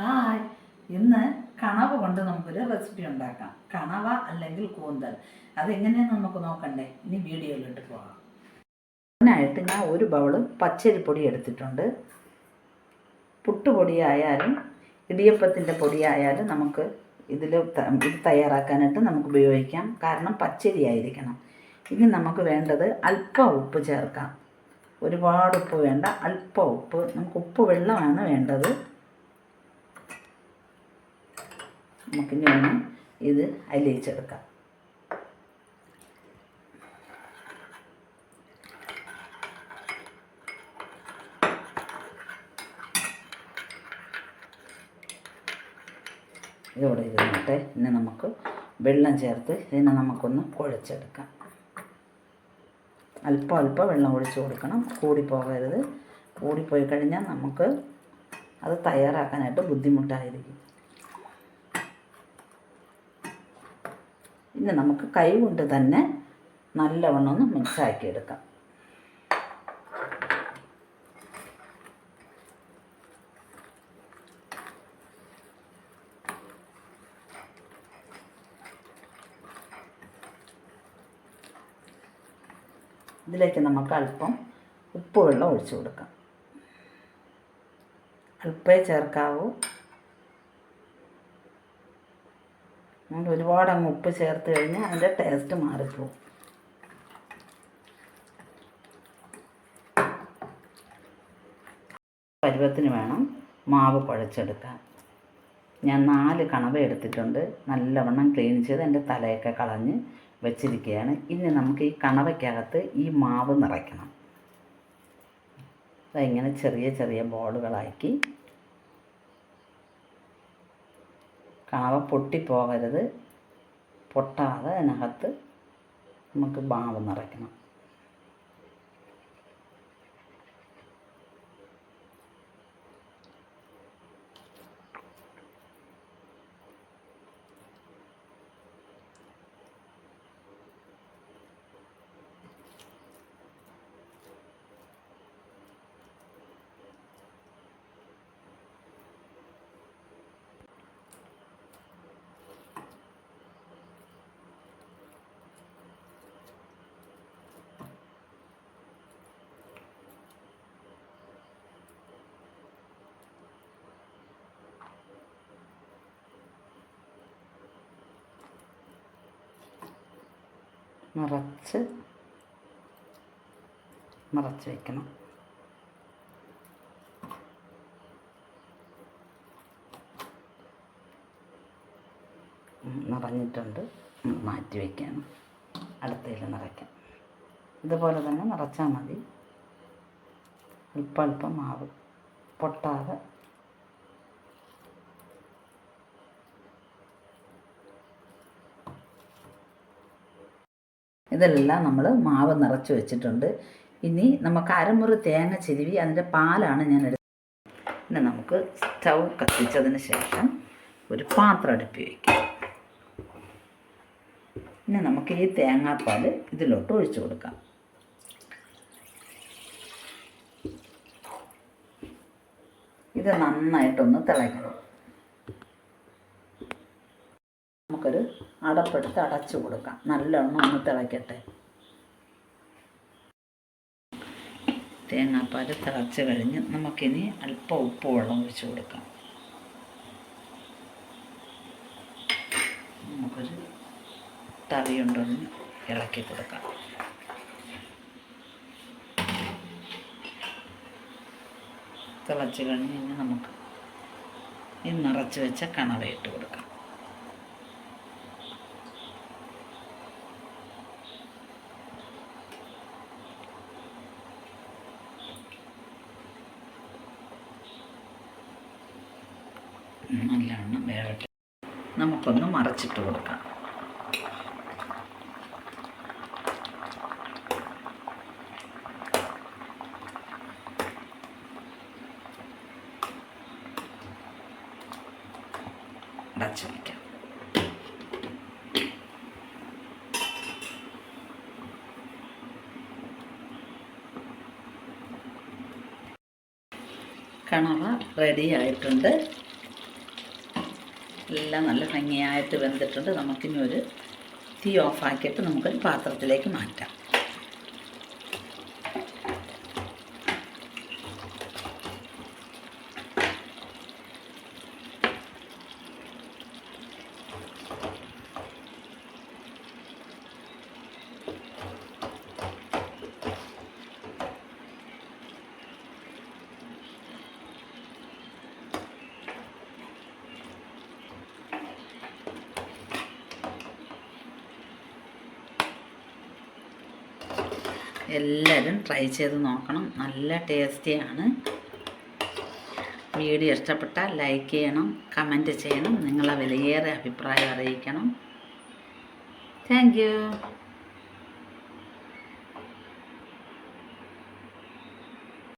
Hi. ഇന്ന് കണവ കൊണ്ട് നമുക്കൊരു റെസിപ്പി ഉണ്ടാക്കാം. കണവ അല്ലെങ്കിൽ കൂന്തൽ. അതെങ്ങനെയാണ് നമുക്ക് നോക്കണ്ടേ? ഇനി വീഡിയോയിലോട്ട് പോകാം. അതിനായിട്ട് ഞാൻ ഒരു ബൗൾ പച്ചരിപ്പൊടി എടുത്തിട്ടുണ്ട്. പുട്ടുപൊടിയായാലും ഇടിയപ്പത്തിന്റെ പൊടിയായാലും നമുക്ക് ഇതിൽ ഇത് തയ്യാറാക്കാനായിട്ട് നമുക്ക് ഉപയോഗിക്കാം. കാരണം പച്ചരി ആയിരിക്കണം ഇനി നമുക്ക് വേണ്ടത് അല്പം ഉപ്പ് ചേർക്കാം. ഒരുപാട് ഉപ്പ് വേണ്ട. അല്പം ഉപ്പ്. നമുക്ക് ഉപ്പ് വെള്ളമാണ് വേണ്ടത്. നമുക്കിനി വേണം ഇത് അലിയിച്ചെടുക്കാം. ഇതോടെ ഇരുന്നിട്ട് ഇനി നമുക്ക് വെള്ളം ചേർത്ത് ഇതിനെ നമുക്കൊന്ന് കുഴച്ചെടുക്കാം. അല്പം അല്പം വെള്ളം ഒഴിച്ച് കൊടുക്കണം. കൂടിപ്പോകരുത്. കൂടിപ്പോയി കഴിഞ്ഞാൽ നമുക്ക് അത് തയ്യാറാക്കാനായിട്ട് ബുദ്ധിമുട്ടായിരിക്കും. ഇനി നമുക്ക് കൈ കൊണ്ട് തന്നെ നല്ലവണ്ണം ഒന്ന് മിക്സാക്കി എടുക്കാം ഇതിലേക്ക് നമുക്ക് അല്പം ഉപ്പ് വെള്ളം ഒഴിച്ചു കൊടുക്കാം. അല്പേ ചേർക്കാവൂ. നമ്മൾ ഒരുപാട് അങ്ങ് ഉപ്പ് ചേർത്ത് കഴിഞ്ഞാൽ അതിന്റെ ടേസ്റ്റ് മാറിപ്പോവും. പരുവത്തിന് വേണം മാവ് കുഴച്ചെടുക്കാൻ. ഞാൻ നാല് കണവ എടുത്തിട്ടുണ്ട്. നല്ലവണ്ണം ക്ലീൻ ചെയ്ത് എന്റെ തലയൊക്കെ കളഞ്ഞ് വെച്ചിരിക്കുകയാണ്. ഇനി നമുക്ക് ഈ കണവയ്ക്കകത്ത് ഈ മാവ് നിറയ്ക്കണം. അതിങ്ങനെ ചെറിയ ചെറിയ ബോളുകളാക്കി കണവ പൊട്ടിപ്പോകരുത്. പൊട്ടാതെ അതിനകത്ത് നമുക്ക് മാവ് നിറയ്ക്കണം. നിറച്ച് നിറച്ച് വയ്ക്കണം നിറഞ്ഞിട്ടുണ്ട്. മാറ്റി വയ്ക്കണം അടുത്തതിൽ നിറയ്ക്കാം. ഇതുപോലെ തന്നെ നിറച്ചാൽ മതി. അല്പം അല്പം മാവ്. പൊട്ടാതെ ഇതെല്ലാം നമ്മൾ മാവ് നിറച്ച് വെച്ചിട്ടുണ്ട്. ഇനി നമുക്ക് അരമുറി തേങ്ങ ചിരുവി അതിന്റെ പാലാണ് ഞാൻ എടുത്തത് പിന്നെ നമുക്ക് സ്റ്റൗ കത്തിച്ചതിന് ശേഷം ഒരു പാത്രം അടുപ്പി വയ്ക്കാം പിന്നെ നമുക്ക് ഈ തേങ്ങാപ്പാൽ ഇതിലോട്ട് ഒഴിച്ചു കൊടുക്കാം. ഇത് നന്നായിട്ടൊന്ന് തിളയ്ക്കണം നമുക്കൊരു അടപ്പെടുത്ത് അടച്ചു കൊടുക്കാം. നല്ലോണം ഒന്ന് തിളയ്ക്കട്ടെ തേങ്ങാപ്പാൽ തിളച്ച് കഴിഞ്ഞ് നമുക്കിനി അല്പം ഉപ്പ് വെള്ളം ഒഴിച്ചു കൊടുക്കാം. നമുക്കൊരു തവി കൊണ്ടൊന്ന് ഇളക്കി കൊടുക്കാം. തിളച്ച് കഴിഞ്ഞ് ഇനി നമുക്ക് ഈ നിറച്ച് വെച്ച കണവയിട്ട് കൊടുക്കാം. നല്ലവണ്ണം വേവട്ടെ നമുക്കൊന്ന് മറച്ചിട്ട് കൊടുക്കാം. കണവ റെഡി ആയിട്ടുണ്ട്. എല്ലാം നല്ല ഭംഗിയായിട്ട് വെന്തിട്ടുണ്ട്. നമുക്കിനി ഒരു തീ ഓഫാക്കിയിട്ട് നമുക്കൊരു പാത്രത്തിലേക്ക് മാറ്റാം. എല്ലാവരും ട്രൈ ചെയ്ത് നോക്കണം. നല്ല ടേസ്റ്റിയാണ് വീഡിയോ ഇഷ്ടപ്പെട്ടാൽ ലൈക്ക് ചെയ്യണം കമന്റ് ചെയ്യണം നിങ്ങളെ വിലയേറെ അഭിപ്രായം അറിയിക്കണം. താങ്ക്